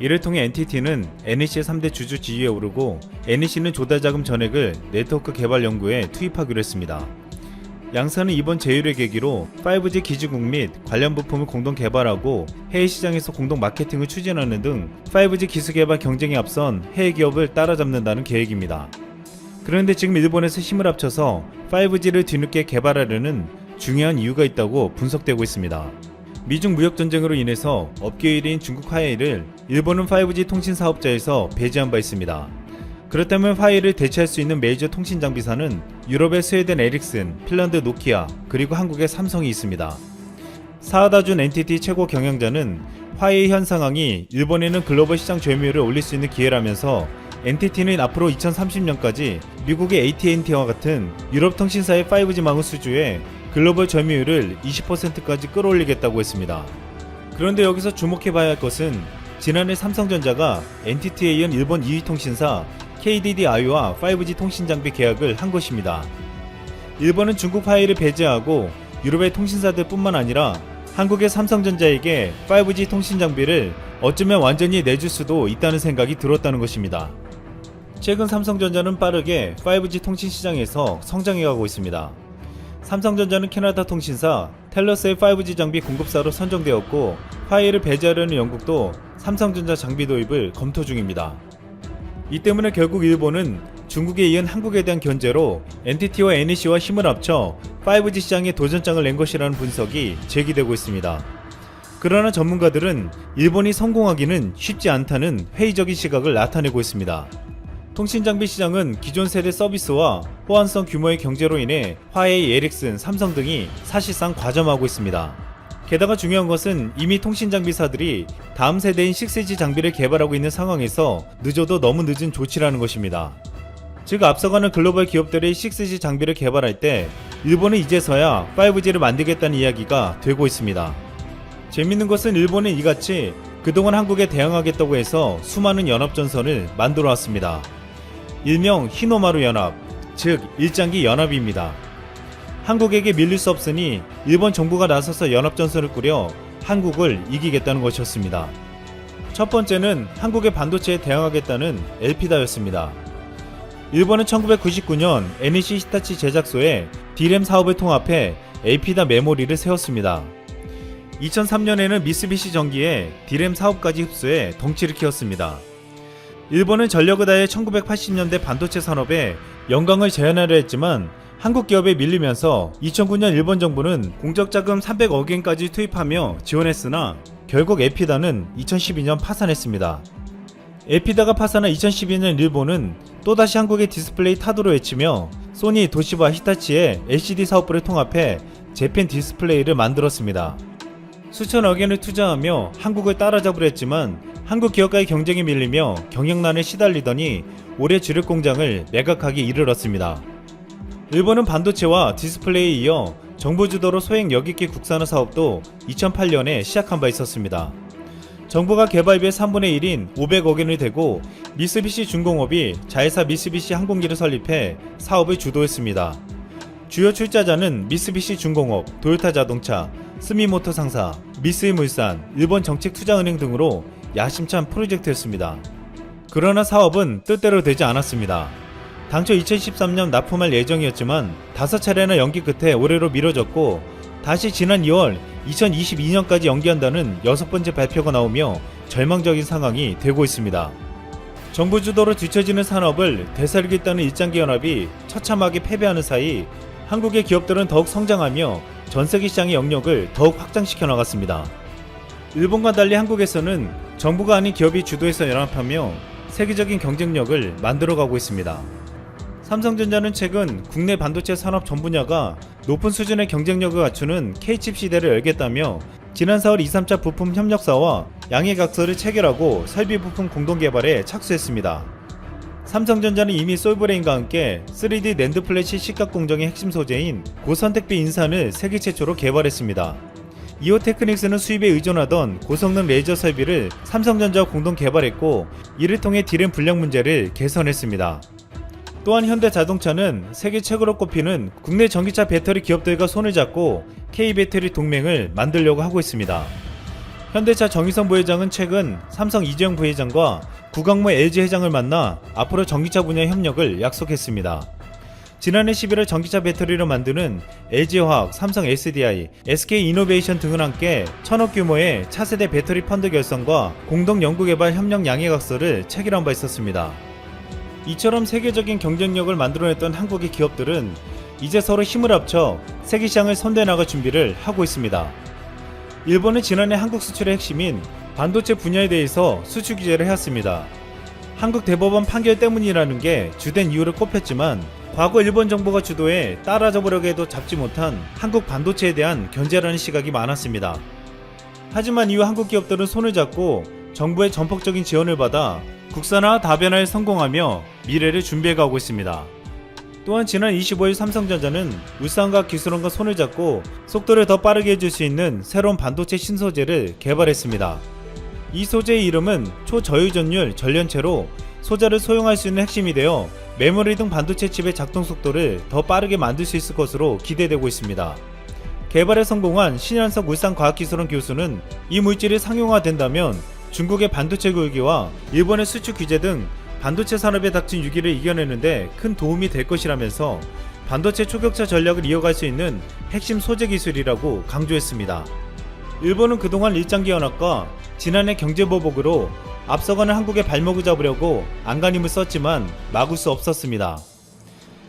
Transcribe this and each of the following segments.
이를 통해 NTT는 NEC의 3대 주주 지위에 오르고 NEC는 조달 자금 전액을 네트워크 개발 연구에 투입하기로 했습니다. 양사는 이번 제휴를 계기로 5G 기지국 및 관련 부품을 공동 개발하고 해외 시장에서 공동 마케팅을 추진하는 등 5G 기술 개발 경쟁에 앞선 해외 기업을 따라잡는다는 계획입니다. 그런데 지금 일본에서 힘을 합쳐서 5G를 뒤늦게 개발하려는 중요한 이유가 있다고 분석되고 있습니다. 미중 무역 전쟁으로 인해서 업계 1위인 중국 화웨이를 일본은 5G 통신 사업자에서 배제한 바 있습니다. 그렇다면 화웨이를 대체할 수 있는 메이저 통신 장비사는 유럽의 스웨덴 에릭슨, 핀란드 노키아, 그리고 한국의 삼성이 있습니다. 사하다준 NTT 최고 경영자는 화웨이 현 상황이 일본에는 글로벌 시장 점유율을 올릴 수 있는 기회라면서 NTT는 앞으로 2030년까지 미국의 AT&T와 같은 유럽 통신사의 5G망을 수주해 글로벌 점유율을 20%까지 끌어올리겠다고 했습니다. 그런데 여기서 주목해봐야 할 것은 지난해 삼성전자가 NTT에 이은 일본 2위 통신사 KDDI와 5G 통신 장비 계약을 한 것입니다. 일본은 중국 화웨이를 배제하고 유럽의 통신사들뿐만 아니라 한국의 삼성전자에게 5G 통신 장비를 어쩌면 완전히 내줄 수도 있다는 생각이 들었다는 것입니다. 최근 삼성전자는 빠르게 5G 통신 시장에서 성장해가고 있습니다. 삼성전자는 캐나다 통신사 텔러스의 5G 장비 공급사로 선정되었고 화웨이를 배제하려는 영국도 삼성전자 장비 도입을 검토 중입니다. 이 때문에 결국 일본은 중국에 이은 한국에 대한 견제로 NTT와 NEC와 힘을 합쳐 5G 시장에 도전장을 낸 것이라는 분석이 제기되고 있습니다. 그러나 전문가들은 일본이 성공하기는 쉽지 않다는 회의적인 시각을 나타내고 있습니다. 통신 장비 시장은 기존 세대 서비스와 호환성 규모의 경제로 인해 화웨이, 에릭슨, 삼성 등이 사실상 과점하고 있습니다. 게다가 중요한 것은 이미 통신 장비사들이 다음 세대인 6G 장비를 개발하고 있는 상황에서 늦어도 너무 늦은 조치라는 것입니다. 즉 앞서가는 글로벌 기업들이 6G 장비를 개발할 때 일본은 이제서야 5G를 만들겠다는 이야기가 되고 있습니다. 재밌는 것은 일본은 이같이 그동안 한국에 대항하겠다고 해서 수많은 연합전선을 만들어 왔습니다. 일명 히노마루 연합, 즉 일장기 연합입니다. 한국에게 밀릴 수 없으니 일본 정부가 나서서 연합전선을 꾸려 한국을 이기겠다는 것이었습니다. 첫 번째는 한국의 반도체에 대항하겠다는 엘피다였습니다. 일본은 1999년 NEC 히타치 제작소에 D램 사업을 통합해 엘피다 메모리를 세웠습니다. 2003년에는 미쓰비시 전기에 D램 사업까지 흡수해 덩치를 키웠습니다. 일본은 전력을 다해 1980년대 반도체 산업에 영광을 재현하려 했지만 한국 기업에 밀리면서 2009년 일본 정부는 공적 자금 300억 엔까지 투입하며 지원했으나 결국 에피다는 2012년 파산했습니다. 에피다가 파산한 2012년 일본은 또다시 한국의 디스플레이 타도로 외치며 소니, 도시바, 히타치의 LCD 사업부를 통합해 재팬 디스플레이를 만들었습니다. 수천억 엔을 투자하며 한국을 따라잡으려 했지만 한국 기업과의 경쟁에 밀리며 경영난에 시달리더니 올해 주력 공장을 매각하기 이르렀습니다. 일본은 반도체와 디스플레이에 이어 정부 주도로 소액 여객기 국산화 사업도 2008년에 시작한 바 있었습니다. 정부가 개발비의 3분의 1인 500억 엔을 대고 미쓰비시 중공업이 자회사 미쓰비시 항공기를 설립해 사업을 주도했습니다. 주요 출자자는 미쓰비시 중공업, 도요타 자동차, 스미모토 상사, 미쓰이 물산, 일본 정책투자은행 등으로 야심찬 프로젝트였습니다. 그러나 사업은 뜻대로 되지 않았습니다. 당초 2013년 납품할 예정이었지만 다섯 차례나 연기 끝에 올해로 미뤄졌고 다시 지난 2월 2022년까지 연기한다는 여섯 번째 발표가 나오며 절망적인 상황이 되고 있습니다. 정부 주도로 뒤처지는 산업을 되살리겠다는 일장기 연합이 처참하게 패배하는 사이 한국의 기업들은 더욱 성장하며 전 세계 시장의 영역을 더욱 확장시켜 나갔습니다. 일본과 달리 한국에서는 정부가 아닌 기업이 주도해서 연합하며 세계적인 경쟁력을 만들어가고 있습니다. 삼성전자는 최근 국내 반도체 산업 전 분야가 높은 수준의 경쟁력을 갖추는 K칩 시대를 열겠다며 지난 4월 2, 3차 부품 협력사와 양해각서를 체결하고 설비 부품 공동 개발에 착수했습니다. 삼성전자는 이미 솔브레인과 함께 3D 낸드 플래시 시각 공정의 핵심 소재인 고선택비 인산을 세계 최초로 개발했습니다. 이오 테크닉스는 수입에 의존하던 고성능 레이저 설비를 삼성전자와 공동 개발했고 이를 통해 디램 불량 문제를 개선했습니다. 또한 현대자동차는 세계 최고로 꼽히는 국내 전기차 배터리 기업들과 손을 잡고 K배터리 동맹을 만들려고 하고 있습니다. 현대차 정의선 부회장은 최근 삼성 이재용 부회장과 구강모 LG 회장을 만나 앞으로 전기차 분야 협력을 약속했습니다. 지난해 11월 전기차 배터리를 만드는 LG화학, 삼성 SDI, SK이노베이션 등은 함께 천억 규모의 차세대 배터리 펀드 결성과 공동 연구개발 협력 양해각서를 체결한 바 있었습니다. 이처럼 세계적인 경쟁력을 만들어냈던 한국의 기업들은 이제 서로 힘을 합쳐 세계 시장을 선도해 나갈 준비를 하고 있습니다. 일본은 지난해 한국 수출의 핵심인 반도체 분야에 대해서 수출 규제를 해왔습니다. 한국 대법원 판결 때문이라는 게 주된 이유를 꼽혔지만 과거 일본 정부가 주도해 따라잡으려고 해도 잡지 못한 한국 반도체에 대한 견제라는 시각이 많았습니다. 하지만 이후 한국 기업들은 손을 잡고 정부의 전폭적인 지원을 받아 국산화 다변화에 성공하며 미래를 준비해 가고 있습니다. 또한 지난 25일 삼성전자는 울산과 기술원과 손을 잡고 속도를 더 빠르게 해줄 수 있는 새로운 반도체 신소재를 개발했습니다. 이 소재의 이름은 초저유전율 전련체로 소자를 소용할 수 있는 핵심이 되어 메모리 등 반도체 칩의 작동 속도를 더 빠르게 만들 수 있을 것으로 기대되고 있습니다. 개발에 성공한 신현석 울산과학기술원 교수는 이 물질이 상용화된다면 중국의 반도체 교육이와 일본의 수출 규제 등 반도체 산업에 닥친 위기를 이겨내는데 큰 도움이 될 것이라면서 반도체 초격차 전략을 이어갈 수 있는 핵심 소재 기술이라고 강조했습니다. 일본은 그동안 일장기 연합과 지난해 경제보복으로 앞서가는 한국의 발목을 잡으려고 안간힘을 썼지만 막을 수 없었습니다.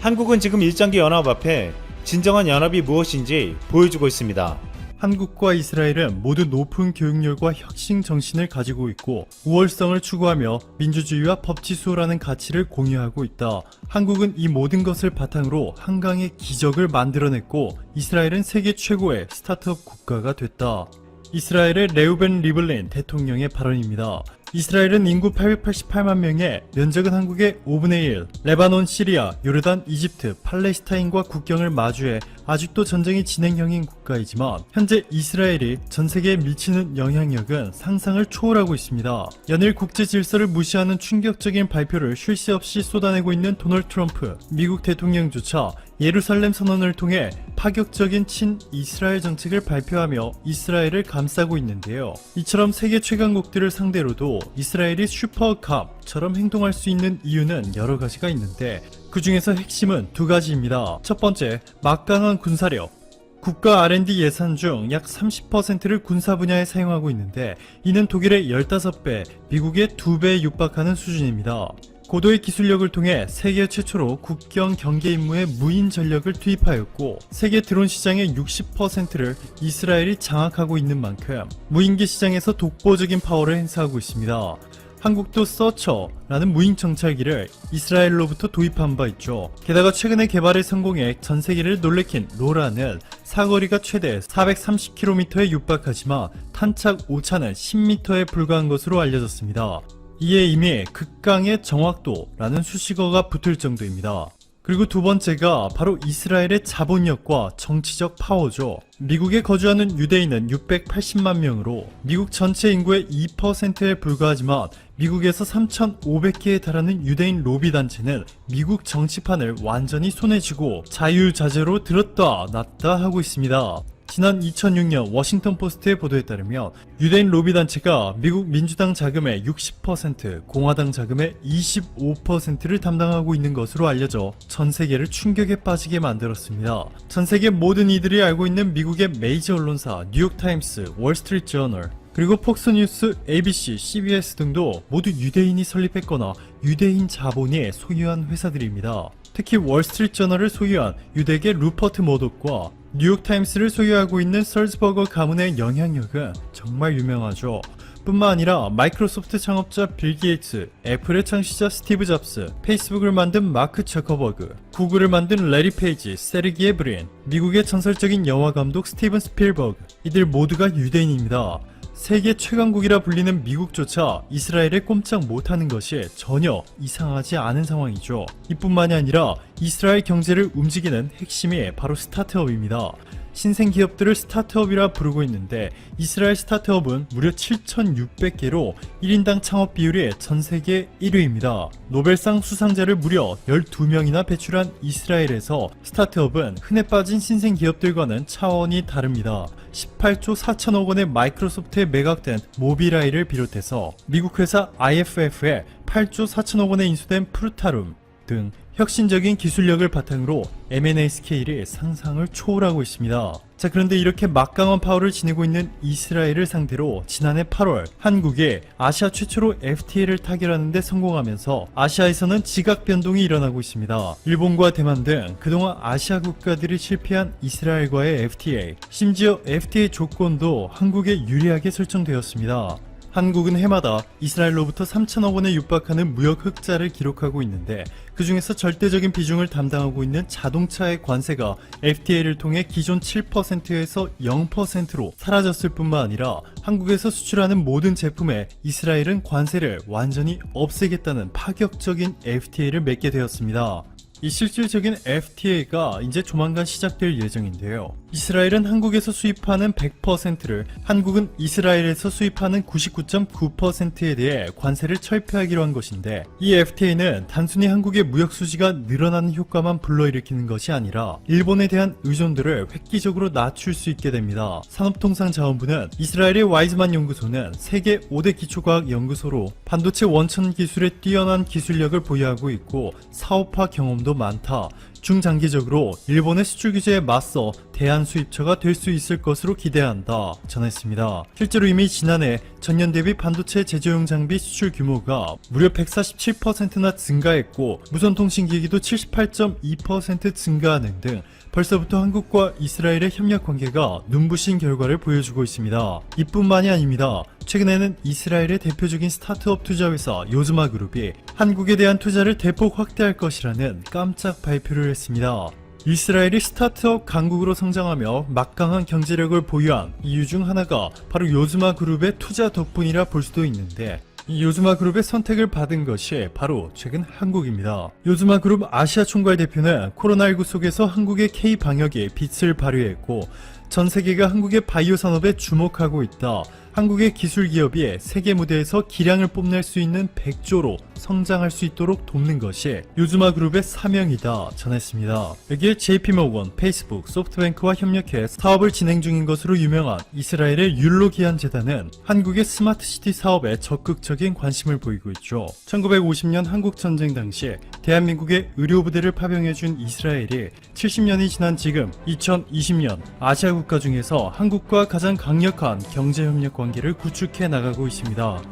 한국은 지금 일장기 연합 앞에 진정한 연합이 무엇인지 보여주고 있습니다. 한국과 이스라엘은 모두 높은 교육열과 혁신 정신을 가지고 있고 우월성을 추구하며 민주주의와 법치수호라는 가치를 공유하고 있다. 한국은 이 모든 것을 바탕으로 한강의 기적을 만들어냈고 이스라엘은 세계 최고의 스타트업 국가가 됐다. 이스라엘의 레우벤 리블린 대통령의 발언입니다. 이스라엘은 인구 888만 명에 면적은 한국의 5분의 1, 레바논, 시리아, 요르단, 이집트, 팔레스타인과 국경을 마주해 아직도 전쟁이 진행형인 국가이지만 현재 이스라엘이 전 세계에 미치는 영향력은 상상을 초월하고 있습니다. 연일 국제 질서를 무시하는 충격적인 발표를 쉴 새 없이 쏟아내고 있는 도널드 트럼프, 미국 대통령조차 예루살렘 선언을 통해 파격적인 친 이스라엘 정책을 발표하며 이스라엘을 감싸고 있는데요. 이처럼 세계 최강국들을 상대로도 이스라엘이 슈퍼캅처럼 행동할 수 있는 이유는 여러 가지가 있는데 그 중에서 핵심은 두 가지입니다. 첫 번째, 막강한 군사력. 국가 R&D 예산 중 약 30%를 군사 분야에 사용하고 있는데 이는 독일의 15배, 미국의 2배에 육박하는 수준입니다. 고도의 기술력을 통해 세계 최초로 국경 경계 임무에 무인 전력을 투입하였고 세계 드론 시장의 60%를 이스라엘이 장악하고 있는 만큼 무인기 시장에서 독보적인 파워를 행사하고 있습니다. 한국도 서처라는 무인 정찰기를 이스라엘로부터 도입한 바 있죠. 게다가 최근에 개발에 성공해 전 세계를 놀래킨 로라는 사거리가 최대 430km에 육박하지만 탄착 오차는 10m에 불과한 것으로 알려졌습니다. 이에 이미 극강의 정확도라는 수식어가 붙을 정도입니다. 그리고 두 번째가 바로 이스라엘의 자본력과 정치적 파워죠. 미국에 거주하는 유대인은 680만 명으로 미국 전체 인구의 2%에 불과하지만 미국에서 3,500개에 달하는 유대인 로비 단체는 미국 정치판을 완전히 손에 쥐고 자유자재로 들었다 놨다 하고 있습니다. 지난 2006년 워싱턴 포스트의 보도에 따르면 유대인 로비 단체가 미국 민주당 자금의 60%, 공화당 자금의 25%를 담당하고 있는 것으로 알려져 전 세계를 충격에 빠지게 만들었습니다. 전 세계 모든 이들이 알고 있는 미국의 메이저 언론사 뉴욕타임스, 월스트리트 저널, 그리고 폭스뉴스, ABC, CBS 등도 모두 유대인이 설립했거나 유대인 자본이 소유한 회사들입니다. 특히 월스트리트 저널을 소유한 유대계 루퍼트 머독과 뉴욕타임스를 소유하고 있는 설즈버거 가문의 영향력은 정말 유명하죠. 뿐만 아니라 마이크로소프트 창업자 빌 게이츠, 애플의 창시자 스티브 잡스, 페이스북을 만든 마크 저커버그, 구글을 만든 레리 페이지, 세르기 에 브린, 미국의 전설적인 영화 감독 스티븐 스필버그, 이들 모두가 유대인입니다. 세계 최강국이라 불리는 미국조차 이스라엘에 꼼짝 못하는 것이 전혀 이상하지 않은 상황이죠. 이뿐만이 아니라 이스라엘 경제를 움직이는 핵심이 바로 스타트업입니다. 신생 기업들을 스타트업이라 부르고 있는데 이스라엘 스타트업은 무려 7,600개로 1인당 창업 비율이 전 세계 1위입니다. 노벨상 수상자를 무려 12명이나 배출한 이스라엘에서 스타트업은 흔해 빠진 신생 기업들과는 차원이 다릅니다. 18조 4천억 원의 마이크로소프트에 매각된 모비라이를 비롯해서 미국 회사 IFF에 8조 4천억 원에 인수된 프루타룸 등 혁신적인 기술력을 바탕으로 M&A 스케일이 상상을 초월하고 있습니다. 자, 그런데 이렇게 막강한 파워를 지니고 있는 이스라엘을 상대로 지난해 8월 한국이 아시아 최초로 FTA를 타결하는 데 성공하면서 아시아에서는 지각 변동이 일어나고 있습니다. 일본과 대만 등 그동안 아시아 국가들이 실패한 이스라엘과의 FTA, 심지어 FTA 조건도 한국에 유리하게 설정되었습니다. 한국은 해마다 이스라엘로부터 3천억 원에 육박하는 무역 흑자를 기록하고 있는데 그 중에서 절대적인 비중을 담당하고 있는 자동차의 관세가 FTA를 통해 기존 7%에서 0%로 사라졌을 뿐만 아니라 한국에서 수출하는 모든 제품에 이스라엘은 관세를 완전히 없애겠다는 파격적인 FTA를 맺게 되었습니다. 이 실질적인 FTA가 이제 조만간 시작될 예정인데요. 이스라엘은 한국에서 수입하는 100%를 한국은 이스라엘에서 수입하는 99.9%에 대해 관세를 철폐하기로 한 것인데 이 FTA는 단순히 한국의 무역 수지가 늘어나는 효과만 불러일으키는 것이 아니라 일본에 대한 의존도를 획기적으로 낮출 수 있게 됩니다. 산업통상자원부는 이스라엘의 와이즈만 연구소는 세계 5대 기초과학 연구소로 반도체 원천 기술에 뛰어난 기술력을 보유하고 있고 사업화 경험도 많다. 중장기적으로 일본의 수출 규제에 맞서 대한 수입처가 될 수 있을 것으로 기대한다 전했습니다. 실제로 이미 지난해 전년 대비 반도체 제조용 장비 수출 규모가 무려 147%나 증가했고 무선통신기기도 78.2% 증가하는 등 벌써부터 한국과 이스라엘의 협력 관계가 눈부신 결과를 보여주고 있습니다. 이뿐만이 아닙니다. 최근에는 이스라엘의 대표적인 스타트업 투자 회사 요즈마 그룹이 한국에 대한 투자를 대폭 확대할 것이라는 깜짝 발표를 했습니다. 이스라엘이 스타트업 강국으로 성장하며 막강한 경제력을 보유한 이유 중 하나가 바로 요즈마 그룹의 투자 덕분이라 볼 수도 있는데 이 요즈마 그룹의 선택을 받은 것이 바로 최근 한국입니다. 요즈마 그룹 아시아 총괄 대표는 코로나19 속에서 한국의 K 방역에 빛을 발휘했고 전 세계가 한국의 바이오 산업에 주목하고 있다. 한국의 기술 기업이 세계 무대에서 기량을 뽐낼 수 있는 100조로 성장할 수 있도록 돕는 것이 요즈마 그룹의 사명이다 전했습니다. 여기에 JP모건, 페이스북, 소프트뱅크와 협력해 사업을 진행 중인 것으로 유명한 이스라엘의 율로기안 재단은 한국의 스마트시티 사업에 적극적인 관심을 보이고 있죠. 1950년 한국 전쟁 당시 대한민국의 의료부대를 파병해준 이스라엘이 70년이 지난 지금 2020년 아시아 국가 중에서 한국과 가장 강력한 경제협력 관계를 구축해 나가고 있습니다.